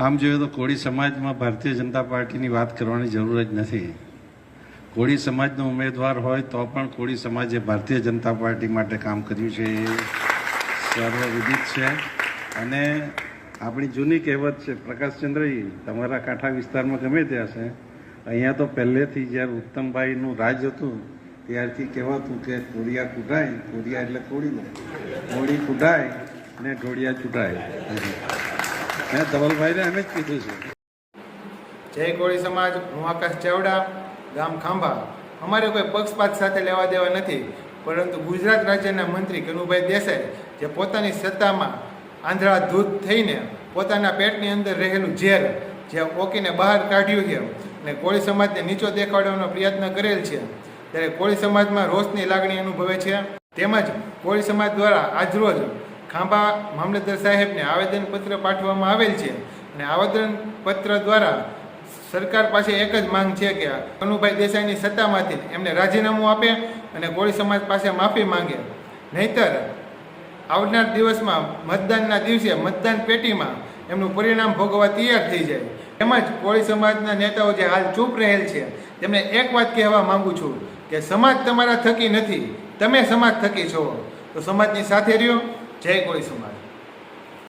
આમ જોઈએ તો કોળી સમાજમાં ભારતીય જનતા પાર્ટીની વાત કરવાની જરૂર જ નથી. કોળી સમાજનો ઉમેદવાર હોય તો પણ કોળી સમાજે ભારતીય જનતા પાર્ટી માટે કામ કર્યું છે. એ સર્વવિદિત છે. અને આપણી જૂની કહેવત છે પ્રકાશચંદ્રજી તમારા કાંઠા વિસ્તારમાં ગમે તે હશે. અહીંયા તો પહેલેથી જ્યારે ઉત્તમભાઈનું રાજ હતું, ત્યારથી કહેવાતું કે કોળિયા કૂટાય કોળિયા એટલે કોળી લે કોળી કૂટાય ને ઢોળિયા ચૂંટાય. મેં ધવલભાઈને એમ જ કીધું છે. જય કોળી સમાજ, હું આકાશ ચાવડા, ગામ ખાંભા. અમારે કોઈ પક્ષપાત સાથે લેવા દેવા નથી, પરંતુ ગુજરાત રાજ્યના મંત્રી કનુભાઈ દેસાઈ, જે પોતાની સત્તામાં આંધળાધૂત થઈને પોતાના પેટની અંદર રહેલું ઝેર, જે ઓકીને બહાર કાઢ્યું છે અને કોળી સમાજને નીચો દેખાડવાનો પ્રયત્ન કરેલ છે. ત્યારે કોળી સમાજમાં રોષની લાગણી અનુભવે છે. તેમજ કોળી સમાજ દ્વારા આજરોજ ખાંભા મામલતદાર સાહેબને આવેદનપત્ર પાઠવવામાં આવેલ છે અને આવેદનપત્ર દ્વારા સરકાર પાસે એક જ માંગ છે કે કનુભાઈ દેસાઈની સત્તામાંથી એમને રાજીનામું આપે અને કોળી સમાજ પાસે માફી માંગે. નહીતર, આવનાર દિવસમાં મતદાનના દિવસે મતદાન પેટીમાં એમનું પરિણામ ભોગવવા તૈયાર થઈ જાય. તેમજ કોળી સમાજના નેતાઓ જે હાલ ચૂપ રહેલ છે, તેમને એક વાત કહેવા માંગુ છું કે સમાજ તમારા થકી નથી, તમે સમાજ થકી છો. તો સમાજની સાથે રહ્યો. જય ગોળી સમાજ